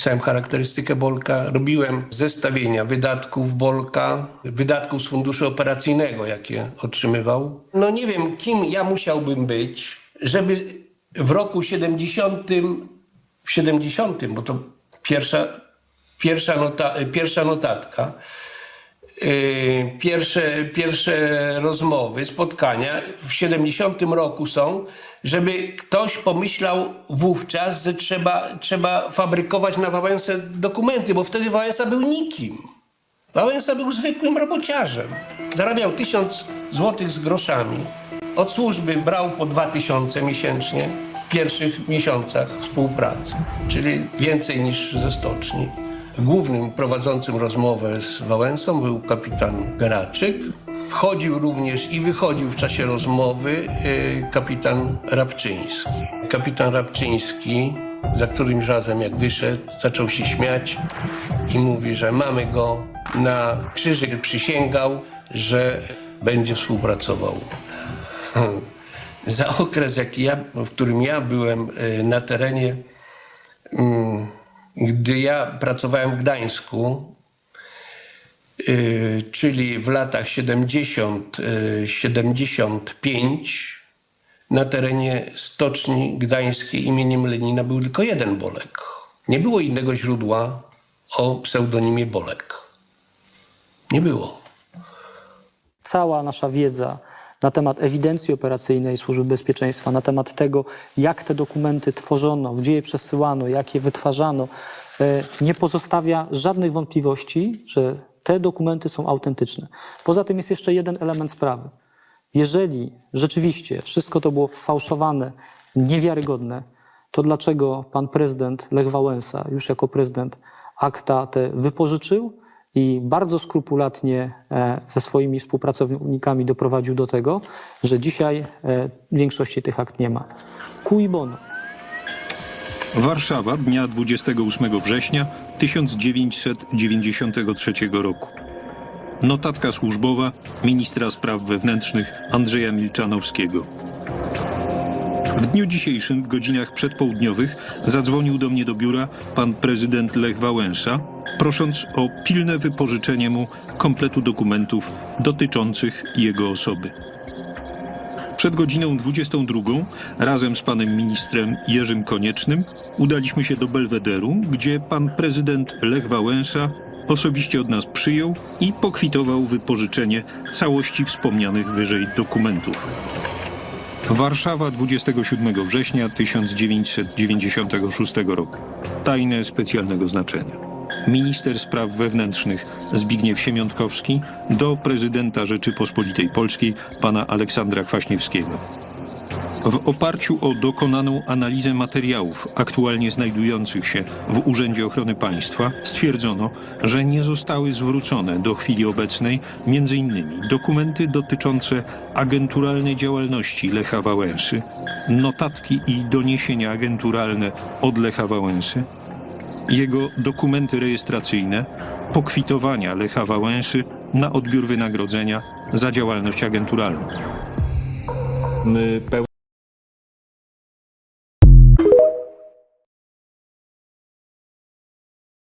pisałem charakterystykę Bolka, robiłem zestawienia wydatków Bolka, wydatków z funduszu operacyjnego, jakie otrzymywał. No nie wiem, kim ja musiałbym być, żeby w roku 70, w 70, bo to pierwsza, pierwsza, nota, pierwsza notatka, pierwsze, pierwsze rozmowy, spotkania w 70 roku są, żeby ktoś pomyślał wówczas, że trzeba, trzeba fabrykować na Wałęsę dokumenty, bo wtedy Wałęsa był nikim. Wałęsa był zwykłym robociarzem. Zarabiał tysiąc złotych z groszami. Od służby brał po dwa tysiące miesięcznie w pierwszych miesiącach współpracy, czyli więcej niż ze stoczni. Głównym prowadzącym rozmowę z Wałęsą był kapitan Geraczyk. Wchodził również i wychodził w czasie rozmowy y, kapitan Rabczyński. Kapitan Rabczyński za którymś razem jak wyszedł, zaczął się śmiać i mówi, że mamy go na krzyży. Przysięgał, że będzie współpracował. Za okres, jaki ja, w którym ja byłem y, na terenie, mm, gdy ja pracowałem w Gdańsku, y, czyli w latach 70, y, 75, na terenie Stoczni Gdańskiej imieniem Lenina był tylko jeden Bolek. Nie było innego źródła o pseudonimie Bolek. Nie było. cała nasza wiedza na temat ewidencji operacyjnej Służby Bezpieczeństwa, na temat tego, jak te dokumenty tworzono, gdzie je przesyłano, jak je wytwarzano, e, nie pozostawia żadnych wątpliwości, że te dokumenty są autentyczne. Poza tym jest jeszcze jeden element sprawy. Jeżeli rzeczywiście wszystko to było sfałszowane, niewiarygodne, to dlaczego pan prezydent Lech Wałęsa, już jako prezydent, akta te wypożyczył i bardzo skrupulatnie e, ze swoimi współpracownikami doprowadził do tego, że dzisiaj e, większości tych akt nie ma. Cui bono. Warszawa dnia 28 września 1993 roku. Notatka służbowa ministra spraw wewnętrznych Andrzeja Milczanowskiego. W dniu dzisiejszym, w godzinach przedpołudniowych, zadzwonił do mnie do biura pan prezydent Lech Wałęsa, prosząc o pilne wypożyczenie mu kompletu dokumentów dotyczących jego osoby. Przed godziną 22 razem z panem ministrem Jerzym Koniecznym udaliśmy się do Belwederu, gdzie pan prezydent Lech Wałęsa osobiście od nas przyjął i pokwitował wypożyczenie całości wspomnianych wyżej dokumentów. Warszawa 27 września 1996 roku. Tajne specjalnego znaczenia. Minister spraw wewnętrznych Zbigniew Siemiątkowski do prezydenta Rzeczypospolitej Polskiej pana Aleksandra Kwaśniewskiego. W oparciu o dokonaną analizę materiałów aktualnie znajdujących się w Urzędzie Ochrony Państwa stwierdzono, że nie zostały zwrócone do chwili obecnej m.in. dokumenty dotyczące agenturalnej działalności Lecha Wałęsy, notatki i doniesienia agenturalne od Lecha Wałęsy, jego dokumenty rejestracyjne, pokwitowania Lecha Wałęsy na odbiór wynagrodzenia za działalność agenturalną.